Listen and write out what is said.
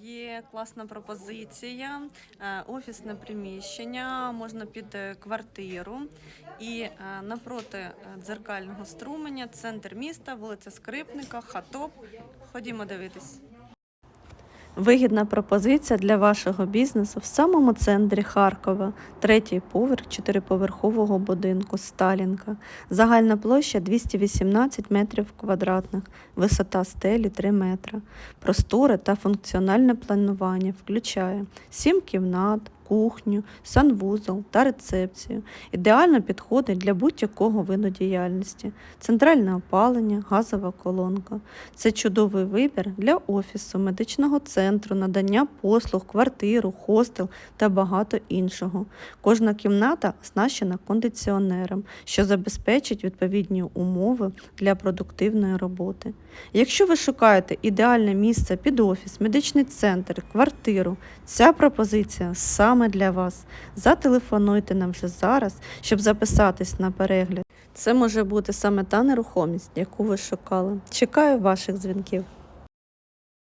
Є класна пропозиція, е, офісне приміщення, можна під е, квартиру. І е, напроти дзеркального струменя, центр міста, вулиця Скрипника, Хатоп. Ходімо дивитись. Вигідна пропозиція для вашого бізнесу в самому центрі Харкова, третій поверх чотириповерхового будинку Сталінка. Загальна площа 218 метрів квадратних, висота стелі 3 метри. Просторе та функціональне планування включає 7 кімнат, кухню, санвузол та рецепцію. Ідеально підходить для будь-якого виду діяльності. Центральне опалення, газова колонка. Це чудовий вибір для офісу, медичного центру, надання послуг, квартиру, хостел та багато іншого. Кожна кімната оснащена кондиціонером, що забезпечить відповідні умови для продуктивної роботи. Якщо ви шукаєте ідеальне місце під офіс, медичний центр, квартиру, ця пропозиція саме для вас. Зателефонуйте нам вже зараз, щоб записатись на перегляд. Це може бути саме та нерухомість, яку ви шукали. Чекаю ваших дзвінків.